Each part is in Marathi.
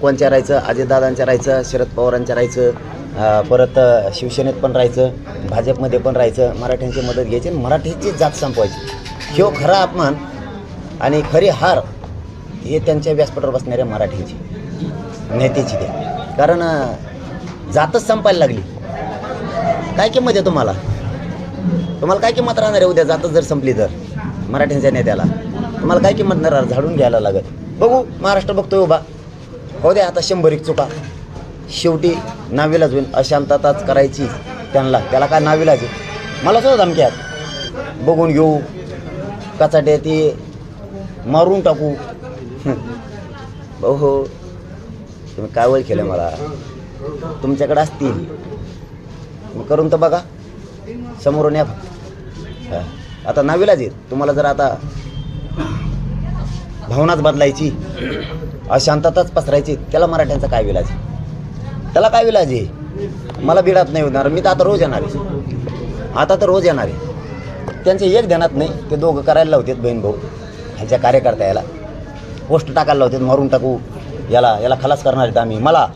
कोणच्या राहायचं अजितदादांच्या राहायचं शरद पवारांच्या राहायचं परत शिवसेनेत पण राहायचं भाजपमध्ये पण राहायचं मराठ्यांची मदत घ्यायची आणि मराठीची जात संपवायची. ह्यो खरा अपमान आणि खरी हार हे त्यांच्या व्यासपीठावर बसणाऱ्या मराठीची नेत्याची त्या कारण जातच संपायला लागली. काय किंमत आहे तुम्हाला? तुम्हाला काय किंमत राहणार आहे उद्या जातच जर संपली तर? मराठ्यांच्या नेत्याला. तुम्हाला काय किंमत नाही राहणार? झाडून घ्यायला लागत. बघू महाराष्ट्र बघतोय उभा. हो द्या आता शंभर एक चुका. शेवटी नाविलाज होईल अशांतताच करायची त्यांना. त्याला काय नाविलाज आहे? मला सुद्धा धमकी आहेत. बघून घेऊ कचाटे ते मारून टाकू. हो, हो तुम्ही काय वय केलं मला? तुमच्याकडे असतील. करून तर बघा. समोरून या फक्त. आता नाविलाज येत तुम्हाला जर आता भावनाच बदलायची अशांतताच पसरायची त्याला मराठ्यांचा काय विलाज? आहे? त्याला काय विलाज आहे? मला बिडात नाही होणार मी तर आता रोज येणार आहे. आता तर रोज येणार आहे. त्यांचे एक ध्यानात नाही ते दोघं करायला लावतात बहीण भाऊ ह्याच्या कार्यकर्ता याला पोस्ट टाकायला लावतात मारून टाकू. याला याला खलास करणार आहेत आम्ही. मला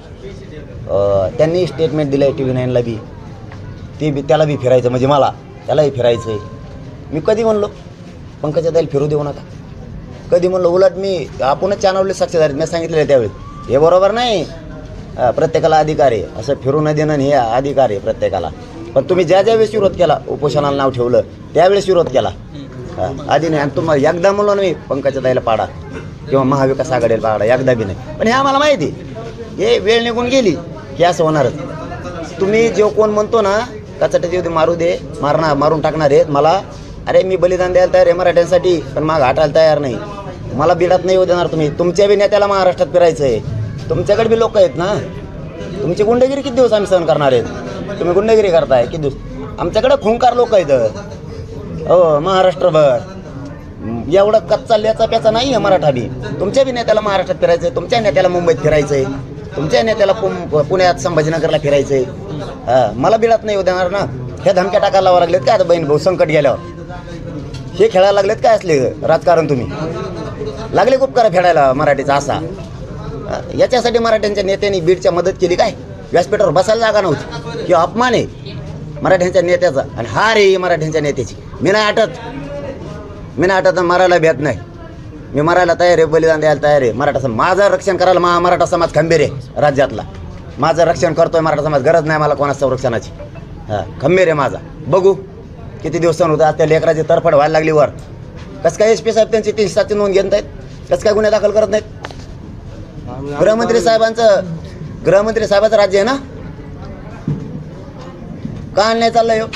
त्यांनी स्टेटमेंट दिलं आहे टी व्ही नाईनला बी. ते बी त्याला बी फिरायचं म्हणजे मला त्यालाही फिरायचं आहे मी कधी म्हणलो पंकजा ताईला फिरू देऊ नका. कधी म्हणलं उलट मी आपणच चॅनलले साक्षीदार मी सांगितलेलं त्यावेळी. हे बरोबर नाही. प्रत्येकाला अधिकार आहे. असं फिरू न देणं हे अधिकार आहे प्रत्येकाला. पण तुम्ही ज्या ज्या वेळेस विरोध केला उपोषणाला नाव ठेवलं त्यावेळेस विरोध केला. आधी नाही. आणि तुम्हाला एकदा म्हणलो ना मी पंकजा दाईला पाडा. किंवा महाविकास आघाडीला पाडा एकदा बी नाही. पण हे आम्हाला माहिती आहे. हे वेळ निघून गेली की असं होणारच. तुम्ही जे कोण म्हणतो ना कचाट्याची उद्या मारू दे मारणार मारून टाकणार आहेत मला अरे मी बलिदान द्यायला तयार आहे मराठ्यांसाठी पण माग हटायला तयार नाही. मला बिडात नाही येऊ देणार तुम्ही. तुमच्या बी नेत्याला महाराष्ट्रात फिरायचं आहे. तुमच्याकडे बी लोक आहेत ना? तुमची गुंडगिरी किती दिवस आम्ही सहन करणार आहेत? तुम्ही गुंडगिरी करताय किती दिवस? आमच्याकडे खुंकार लोक आहेत. हो महाराष्ट्रभर. एवढं कच्चा लेचा प्याचा नाही आहे मराठा बी. तुमच्या बी नेत्याला महाराष्ट्रात फिरायचं आहे. तुमच्या नेत्याला मुंबईत फिरायचं आहे. तुमच्या नेत्याला पुण्यात संभाजीनगरला फिरायचं आहे. हां मला बिळात नाही येऊ देणार ना? ह्या धमक्या टाकायला लावा लागलेत काय आता बहीण भाऊ संकट गेल्यावर? हे खेळायला लागलेत काय असले राजकारण तुम्ही? लागले खूप करा फेडायला मराठीचा असा. याच्यासाठी मराठ्यांच्या नेत्यांनी बीडच्या मदत केली काय? व्यासपीठावर बसायला जागा नव्हती. किंवा अपमान आहे मराठ्यांच्या नेत्याचा. आणि हार आहे मराठ्यांच्या नेत्याची. मी नाही आटत. मी नाही आटत मरायला भेट नाही. मी मरायला तयार आहे बलिदान द्यायला तयार आहे. मराठा समाज माझं रक्षण करायला मा मराठा समाज खंबीर आहे राज्यातला. माझं रक्षण करतोय मराठा समाज. गरज नाही मला कोणा संरक्षणाची. हां खंबीर आहे माझा. बघू किती दिवस होतं? आज त्या लेकराची तरफड व्हायला लागली वर. कसं काय एस पी साहेब त्यांची तीनशे सातची नोंद घेत नाहीत? कसं काय गुन्हे दाखल करत नाहीत? गृहमंत्री साहेबांचं गृहमंत्री साहेबाचं राज्य आहे ना? का नाही चाललंय हो?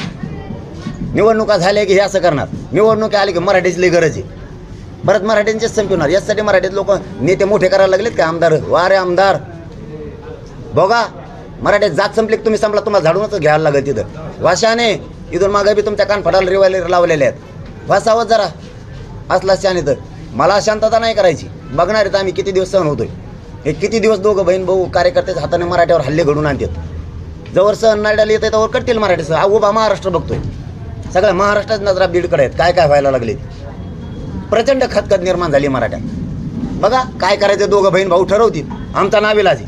निवडणुका झाल्या की हे असं करणार? निवडणुका आली की मराठीची लई गरज आहे. परत मराठ्यांचेच संपवणार यासाठी मराठीत लोक नेते मोठे करायला लागलेत का आमदार? वारे आमदार. बघा मराठीत जात संपली की तुम्ही संपला तुम्हाला झाडूनच घ्यायला लागेल तिथं. वाशाने इथून मागे बी तुमच्या कान रिवायला लावलेल्या लावलेले आहेत. वासावत जरा. असला शाने तर मला शांतता नाही करायची. बघणार आहेत आम्ही किती दिवस सहन होतोय. हे किती दिवस दोघं बहीण भाऊ कार्यकर्तेच हाताने मराठ्यावर हल्ले घडून आणतात. जवळ सहन नाड्याला येते त्यावर करतील मराठी हा उभा महाराष्ट्र बघतोय. सगळ्या महाराष्ट्रात नजरा बीडकडे आहेत काय काय व्हायला लागले प्रचंड खतखत निर्माण झाली मराठ्यात. बघा काय करायचं दोघं बहीण भाऊ ठरवतील. आमचा नाविलाजी.